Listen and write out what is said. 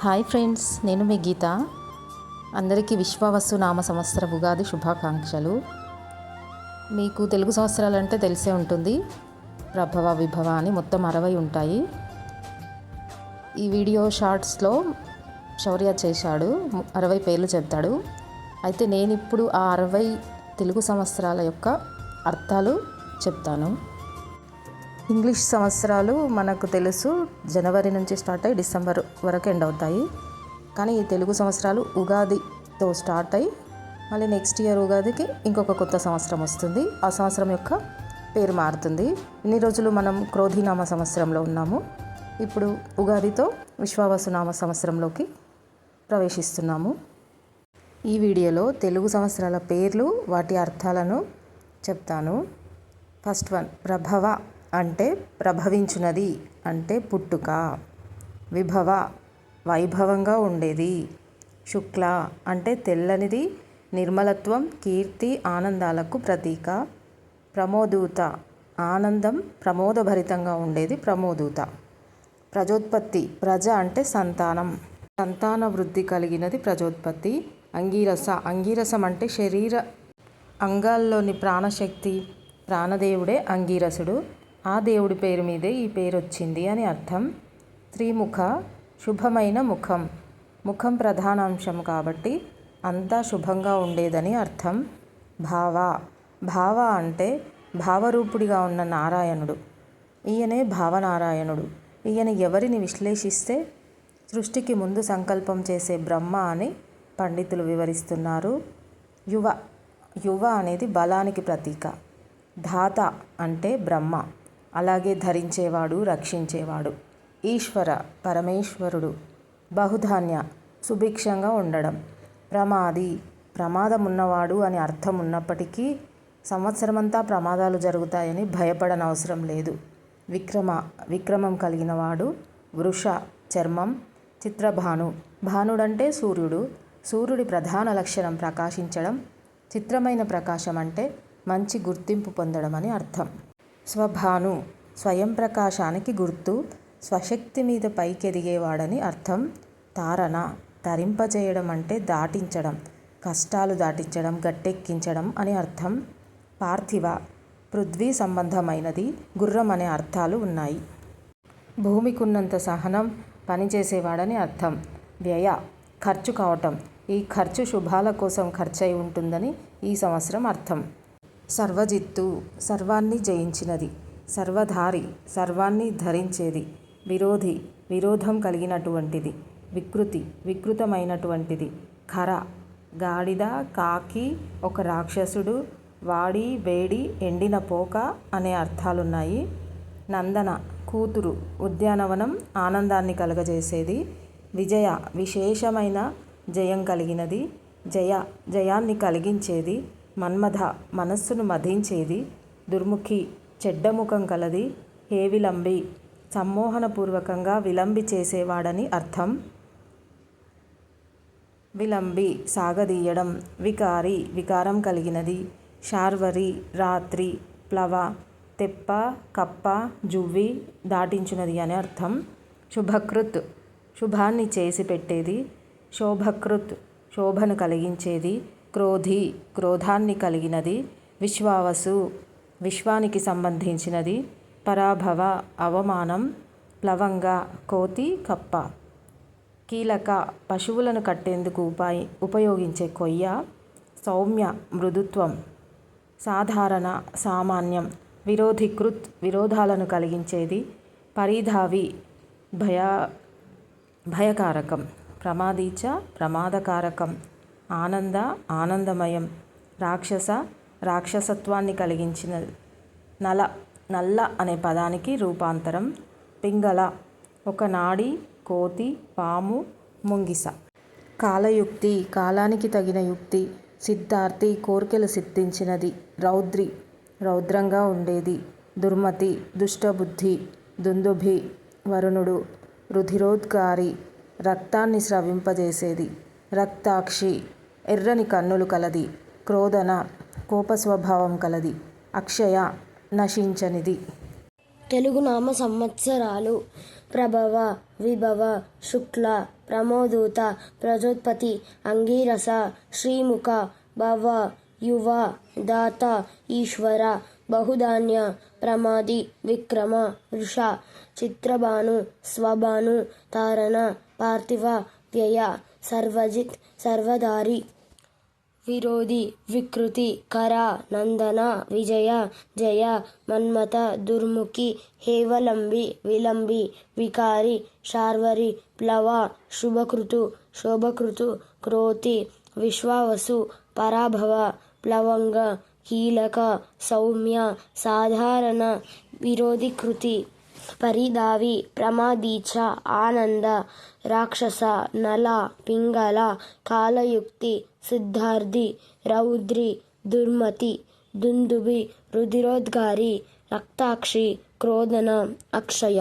Hi friends నేను మీ గీత. అందరికీ విశ్వావస్తు నామ సంవత్సర ఉగాది శుభాకాంక్షలు. మీకు తెలుగు సంవత్సరాలు అంటే తెలిసే ఉంటుంది. ప్రభవ విభవ అని మొత్తం అరవై ఉంటాయి. ఈ వీడియో షార్ట్స్లో శౌర్య చేశాడు అరవై పేర్లు చెప్తాడు. అయితే నేను ఇప్పుడు ఆ అరవై తెలుగు సంవత్సరాల యొక్క అర్థాలు చెప్తాను. ఇంగ్లీష్ సంవత్సరాలు మనకు తెలుసు. జనవరి నుంచి స్టార్ట్ అయ్యి డిసెంబర్ వరకు ఎండ్ అవుతాయి. కానీ ఈ తెలుగు సంవత్సరాలు ఉగాదితో స్టార్ట్ అయ్యి మళ్ళీ నెక్స్ట్ ఇయర్ ఉగాదికి ఇంకొక కొత్త సంవత్సరం వస్తుంది. ఆ సంవత్సరం యొక్క పేరు మారుతుంది. ఇన్ని రోజులు మనం క్రోధినామ సంవత్సరంలో ఉన్నాము. ఇప్పుడు ఉగాదితో విశ్వావసునామ సంవత్సరంలోకి ప్రవేశిస్తున్నాము. ఈ వీడియోలో తెలుగు సంవత్సరాల పేర్లు వాటి అర్థాలను చెప్తాను. First one Prabhava. అంటే ప్రభవించినది అంటే పుట్టుక విభవ వైభవంగా ఉండేది. శుక్ల అంటే తెల్లనిది నిర్మలత్వం కీర్తి ఆనందాలకు ప్రతీక. ప్రమోదూత ఆనందం ప్రమోదభరితంగా ఉండేది ప్రమోదూత. ప్రజోత్పత్తి ప్రజ అంటే సంతానం. సంతాన వృద్ధి కలిగినది ప్రజోత్పత్తి. అంగీరస అంగీరసం అంటే శరీర అంగాల్లోని ప్రాణశక్తి. ప్రాణదేవుడే అంగీరసుడు. ఆ దేవుడి పేరు మీదే ఈ పేరు వచ్చింది అని అర్థం. త్రిముఖ శుభమైన ముఖం. ముఖం ప్రధానాంశం కాబట్టి అంతా శుభంగా ఉండేదని అర్థం. భావ. భావ అంటే భావరూపుడిగా ఉన్న నారాయణుడు. ఈయనే భావనారాయణుడు. ఈయన ఎవరిని విశ్లేషిస్తే సృష్టికి ముందు సంకల్పం చేసే బ్రహ్మ అని పండితులు వివరిస్తున్నారు. యువ. యువ అనేది బలానికి ప్రతీక. ధాత అంటే బ్రహ్మ. అలాగే ధరించేవాడు రక్షించేవాడు. ఈశ్వర పరమేశ్వరుడు బహుధాన్య సుభిక్షంగా ఉండడం. ప్రమాది ప్రమాదం ఉన్నవాడు అని అర్థం ఉన్నప్పటికీ సంవత్సరమంతా ప్రమాదాలు జరుగుతాయని భయపడనవసరం లేదు. విక్రమ విక్రమం కలిగినవాడు వృష చర్మం చిత్రభాను. భానుడంటే సూర్యుడు. సూర్యుడి ప్రధాన లక్షణం ప్రకాశించడం. చిత్రమైన ప్రకాశం అంటే మంచి గుర్తింపు పొందడం అని అర్థం. స్వభాను స్వయం ప్రకాశానికి గుర్తు స్వశక్తి మీద పైకెదిగేవాడని అర్థం తారణ తరింపజేయడం అంటే దాటించడం కష్టాలు దాటించడం గట్టెక్కించడం అని అర్థం. పార్థివ పృథ్వీ సంబంధమైనది గుర్రం అనే అర్థాలు ఉన్నాయి. భూమికున్నంత సహనం పనిచేసేవాడని అర్థం. వ్యయ ఖర్చు కావటం ఈ ఖర్చు శుభాల కోసం ఖర్చయి ఉంటుందని ఈ సంవత్సరం అర్థం. సర్వజిత్తు సర్వాన్ని జయించినది. సర్వధారి సర్వాన్ని ధరించేది. విరోధి విరోధం కలిగినటువంటిది. వికృతి వికృతమైనటువంటిది. ఖర గాడిద కాకి ఒక రాక్షసుడు వాడి వేడి ఎండిన పోక అనే అర్థాలున్నాయి. నందన కూతురు ఉద్యానవనం ఆనందాన్ని కలగజేసేది. విజయ విశేషమైన జయం కలిగినది. జయ జయాన్ని కలిగించేది. మన్మథ మనస్సును మధించేది దుర్ముఖి చెడ్డముఖం కలది హేవిలంబి సమ్మోహనపూర్వకంగా విలంబి చేసేవాడని అర్థం. విలంబి సాగదీయడం వికారి వికారం కలిగినది శార్వరి రాత్రి ప్లవ తెప్ప కప్ప జువ్వి దాటించినది అని అర్థం. శుభకృత్ శుభాన్ని చేసి పెట్టేది శోభకృత్ శోభను కలిగించేది క్రోధి క్రోధాన్ని కలిగినది విశ్వావసు విశ్వానికి సంబంధించినది పరాభవ అవమానం ప్లవంగ కోతి కప్ప. కీలక పశువులను కట్టేందుకు ఉపాయ ఉపయోగించే కొయ్య సౌమ్య మృదుత్వం. సాధారణ సామాన్యం విరోధికృత్ విరోధాలను కలిగించేది పరిధావి భయ భయకారకం. ప్రమాదీచ ప్రమాదకారకం. ఆనంద ఆనందమయం రాక్షస రాక్షసత్వాన్ని కలిగించిన నల నల్ల అనే పదానికి రూపాంతరం పింగళ ఒక నాడి కోతి పాము ముంగిస. కాలయుక్తి కాలానికి తగిన యుక్తి సిద్ధార్థి కోరికలు సిద్ధించినది రౌద్రి రౌద్రంగా ఉండేది దుర్మతి దుష్టబుద్ధి దుందుభి వరుణుడు రుధిరోద్గారి రక్తాన్ని స్రవింపజేసేది. రక్తాక్షి ఎర్రని కన్నులు కలది క్రోధన కోపస్వభావం కలది అక్షయ నశించనిది. తెలుగు నామ సంవత్సరాలు ప్రభవ విభవ శుక్ల ప్రమోదూత ప్రజోత్పతి అంగీరస శ్రీముఖ భవ యువ దాత ఈశ్వర బహుధాన్య ప్రమాది విక్రమ వృష చిత్రభాను స్వభాను తారణ పార్థివ వ్యయ సర్వజిత్ సర్వదారి విరోధి వికృతి కర నందన విజయ జయ మన్మత దుర్ముఖి హేవలంబి విలంబి వికారి శార్వరి ప్లవ శుభకృతు శోభకృతు క్రోతి విశ్వావసు పరాభవ ప్లవంగ కీలక సౌమ్య సాధారణ విరోధికృతి పరిదావి ప్రమాదీచ ఆనంద రాక్షస నల పింగళ కాలయుక్తి సిద్ధార్థి రౌద్రి దుర్మతి దుందుబి రుధిరోద్గారి రక్తాక్షి క్రోధన అక్షయ